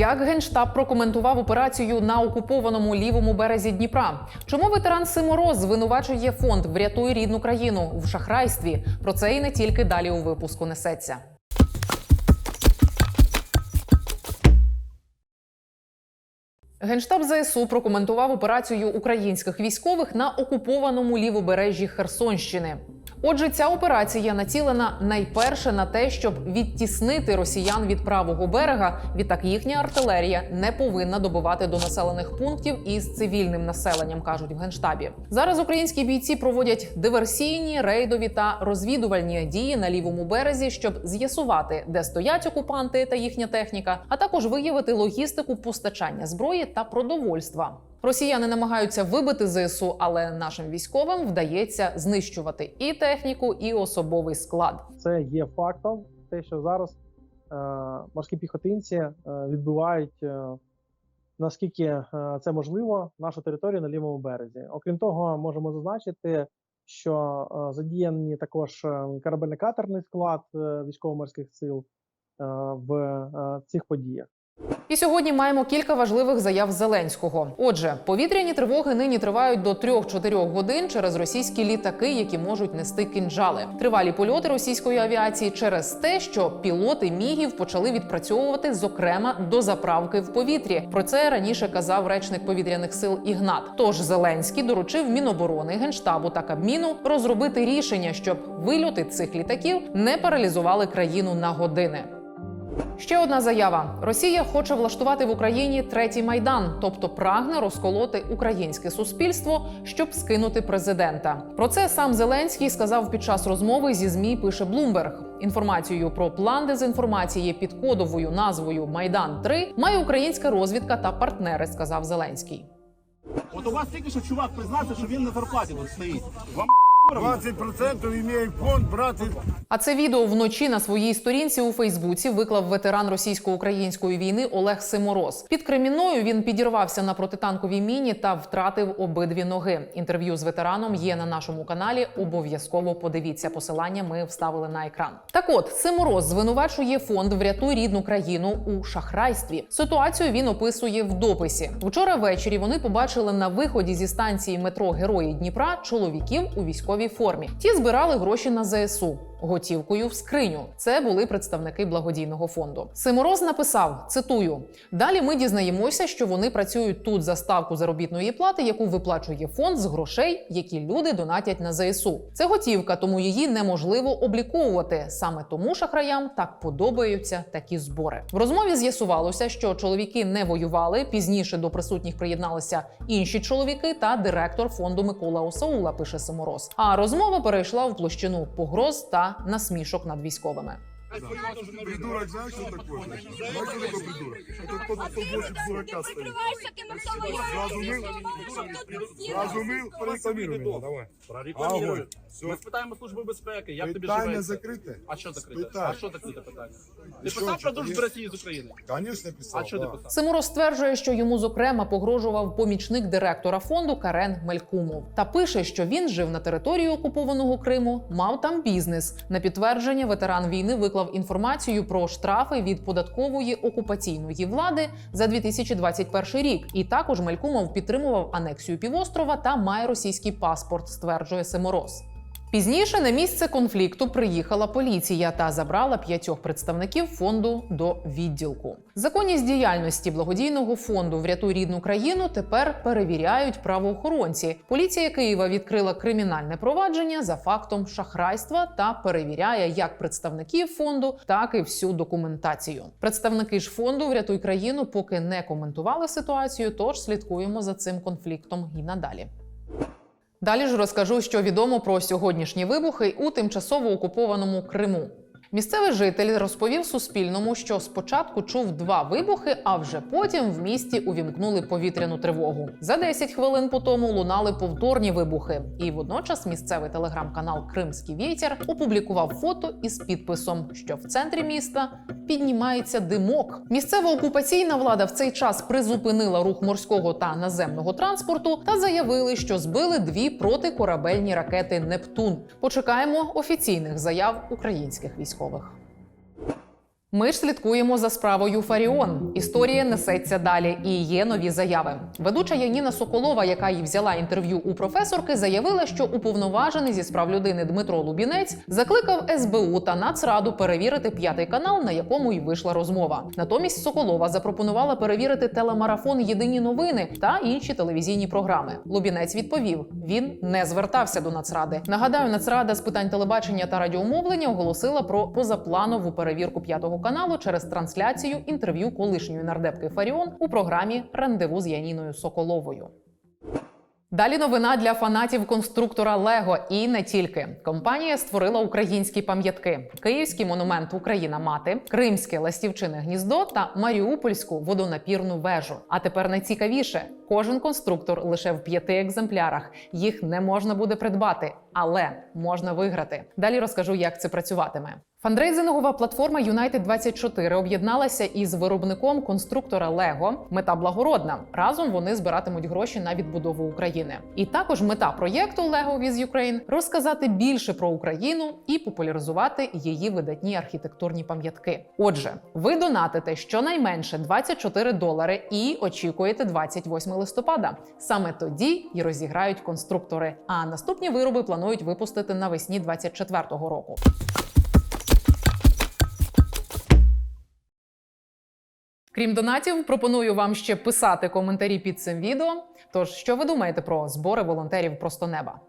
Як генштаб прокоментував операцію на окупованому лівому березі Дніпра? Чому ветеран Симороз звинувачує фонд Врятуй рідну країну в шахрайстві? Про це і не тільки далі у випуску несеться. Генштаб ЗСУ прокоментував операцію українських військових на окупованому лівобережжі Херсонщини. Отже, ця операція націлена найперше на те, щоб відтіснити росіян від правого берега. Відтак їхня артилерія не повинна добивати до населених пунктів із цивільним населенням, кажуть в генштабі. Зараз українські бійці проводять диверсійні, рейдові та розвідувальні дії на лівому березі, щоб з'ясувати, де стоять окупанти та їхня техніка, а також виявити логістику постачання зброї та продовольства. Росіяни намагаються вибити ЗСУ, але нашим військовим вдається знищувати і техніку, і особовий склад. це є фактом, те, що зараз е, морські піхотинці е, відбивають е, наскільки е, це можливо нашу територію на лівому березі. Окрім того, можемо зазначити, що е, задіяні також е, корабельно-катерний склад військово-морських сил в цих подіях. І сьогодні маємо кілька важливих заяв Зеленського. Отже, повітряні тривоги нині тривають до 3-4 годин через російські літаки, які можуть нести кінжали. Тривалі польоти російської авіації через те, що пілоти мігів почали відпрацьовувати, зокрема до заправки в повітрі. Про це раніше казав речник повітряних сил Ігнат. Тож Зеленський доручив Міноборони, генштабу та Кабміну розробити рішення, щоб вильоти цих літаків не паралізували країну на години. Ще одна заява: Росія хоче влаштувати в Україні третій майдан, тобто прагне розколоти українське суспільство, щоб скинути президента. Про це сам Зеленський сказав під час розмови зі змі. Пише Блумберг. Інформацію про план дезінформації під кодовою назвою Майдан 3 має українська розвідка та партнери, сказав Зеленський. От у вас тільки що чувак признався, що він на зарплаті стоїть. Вам 20% имеет фонд брати. А це відео вночі на своїй сторінці у Фейсбуці виклав ветеран російсько-української війни Олег Симороз. Під Кремінною він підірвався на протитанковій міні та втратив обидві ноги. Інтерв'ю з ветераном є на нашому каналі. Обов'язково подивіться посилання. Ми вставили на екран. Так от Симороз звинувачує фонд Врятуй рідну країну у шахрайстві. Ситуацію він описує в дописі. Вчора ввечері вони побачили на виході зі станції метро Герої Дніпра чоловіків у військовій формі. Ті збирали гроші на ЗСУ. Готівкою в скриню це були представники благодійного фонду. Симороз написав: цитую: далі ми дізнаємося, що вони працюють тут за ставку заробітної плати, яку виплачує фонд з грошей, які люди донатять на ЗСУ. Це готівка, тому її неможливо обліковувати. Саме тому шахраям так подобаються такі збори. В розмові з'ясувалося, що чоловіки не воювали. Пізніше до присутніх приєдналися інші чоловіки та директор фонду Микола Осаула. Пише Симороз. А розмова перейшла в площину погроз та насмішок над військовими. Придурок, знаешь, что такое? Знаешь, что такое придурок? Это тот, кто больше дурака стоит. Прикрываешься кем-то Сразу мыл? Сразу мыл? Прорекламируй меня, давай. прорекламують. Огонь. Все. Ми спитаємо служби безпеки, як тобі Питання живеться. закрите? А що закрите? Спитай. А що закрите питання? Ти І що, писав про чи дружбу є? Росії з України? Конечно, писал, А що ти да. писав? Симуро стверджує, що йому зокрема погрожував помічник директора фонду Карен Мелькумов та пише, що він жив на території окупованого Криму, мав там бізнес. На підтвердження ветеран війни виклав інформацію про штрафи від податкової окупаційної влади за 2021 рік. І також Мелькумов підтримував анексію півострова та має російський паспорт, стверджує Симороз. Пізніше на місце конфлікту приїхала поліція та забрала п'ятьох представників фонду до відділку. Законність діяльності благодійного фонду Врятуй рідну країну тепер перевіряють правоохоронці. Поліція Києва відкрила кримінальне провадження за фактом шахрайства та перевіряє як представників фонду, так і всю документацію. Представники ж фонду Врятуй країну поки не коментували ситуацію, тож слідкуємо за цим конфліктом і надалі. Далі ж розкажу, що відомо про сьогоднішні вибухи у тимчасово окупованому Криму. Місцевий житель розповів Суспільному, що спочатку чув два вибухи, а вже потім в місті увімкнули повітряну тривогу. За 10 хвилин по тому лунали повторні вибухи. І водночас місцевий телеграм-канал Кримський вітер опублікував фото із підписом, що в центрі міста піднімається димок. Місцева окупаційна влада в цей час призупинила рух морського та наземного транспорту та заявили, що збили дві протикорабельні ракети Нептун. Почекаємо офіційних заяв українських військових. Ми ж слідкуємо за справою Фаріон. Історія несеться далі, і є нові заяви. Ведуча Яніна Соколова, яка й взяла інтерв'ю у професорки, заявила, що уповноважений зі справ людини Дмитро Лубінець закликав СБУ та Нацраду перевірити п'ятий канал, на якому й вийшла розмова. Натомість Соколова запропонувала перевірити телемарафон Єдині новини та інші телевізійні програми. Лубінець відповів: він не звертався до Нацради. Нагадаю, Нацрада з питань телебачення та радіомовлення оголосила про позапланову перевірку п'ятого каналу через трансляцію інтерв'ю колишньої нардепки Фаріон у програмі Рандеву з Яніною Соколовою. Далі новина для фанатів конструктора Лего і не тільки. Компанія створила українські пам'ятки: Київський монумент Україна мати, Кримське ластівчине гніздо та Маріупольську водонапірну вежу. А тепер найцікавіше: кожен конструктор лише в п'яти екземплярах. Їх не можна буде придбати, але можна виграти. Далі розкажу, як це працюватиме. Фандрейзингова платформа United 24 об'єдналася із виробником конструктора Лего. Мета благородна. Разом вони збиратимуть гроші на відбудову України. І також мета проєкту Lego with Ukraine – розказати більше про Україну і популяризувати її видатні архітектурні пам'ятки. Отже, ви донатите щонайменше 24 долари і очікуєте 28 листопада. Саме тоді й розіграють конструктори. А наступні вироби планують випустити навесні 24-го року. Крім донатів, пропоную вам ще писати коментарі під цим відео. Тож, що ви думаєте про збори волонтерів просто неба?